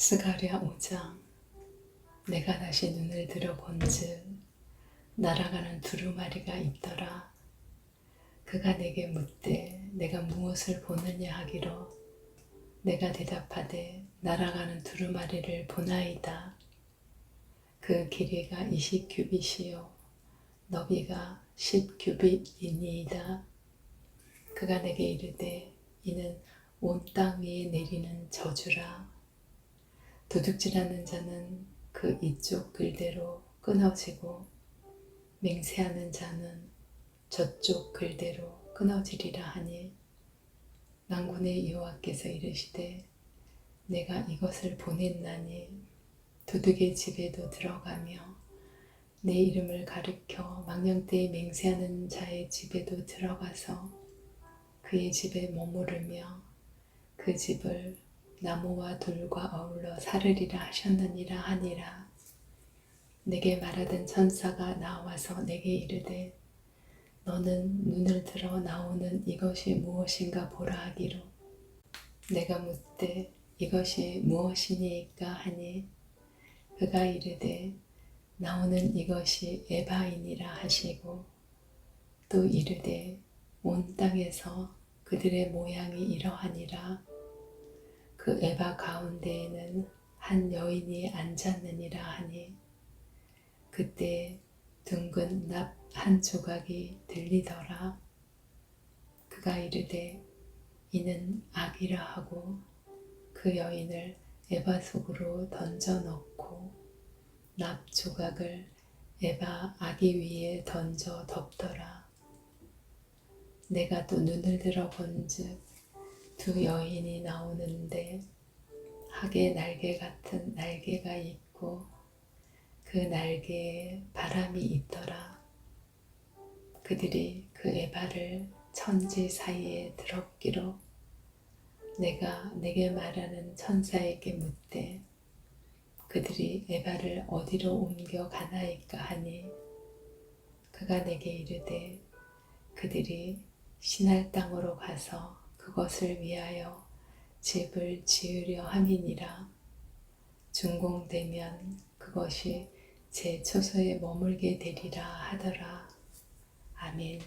스가랴 5장 내가 다시 눈을 들어본즉 날아가는 두루마리가 있더라. 그가 내게 묻되 내가 무엇을 보느냐 하기로 내가 대답하되 날아가는 두루마리를 보나이다. 그 길이가 20규빗이요. 너비가 10규빗이니이다. 그가 내게 이르되 이는 온 땅 위에 내리는 저주라 도둑질하는 자는 그 이쪽 글대로 끊어지고 맹세하는 자는 저쪽 글대로 끊어지리라 하니 망군의 여호와께서 이르시되 내가 이것을 보냈나니 도둑의 집에도 들어가며 내 이름을 가리켜 망령되이 맹세하는 자의 집에도 들어가서 그의 집에 머무르며 그 집을 나무와 돌과 어울러 사르리라 하셨느니라 하니라. 내게 말하던 천사가 나와서 내게 이르되 너는 눈을 들어 나오는 이것이 무엇인가 보라 하기로. 내가 묻되 이것이 무엇이니까 하니? 그가 이르되 나오는 이것이 에바이니라 하시고 또 이르되 온 땅에서 그들의 모양이 이러하니라 그 에바 가운데에는 한 여인이 앉았느니라 하니 그때 둥근 납 한 조각이 들리더라. 그가 이르되 이는 악이라 하고 그 여인을 에바 속으로 던져 넣고 납 조각을 에바 아기 위에 던져 덮더라. 내가 또 눈을 들어 본즉 두 여인이 나오는데 학의 날개 같은 날개가 있고 그 날개에 바람이 있더라. 그들이 그 에바를 천지 사이에 들었기로 내가 내게 말하는 천사에게 묻되 그들이 에바를 어디로 옮겨 가나이까 하니 그가 내게 이르되 그들이 신할 땅으로 가서 그것을 위하여 집을 지으려 함이니라. 준공되면 그것이 제 처소에 머물게 되리라 하더라. 아멘.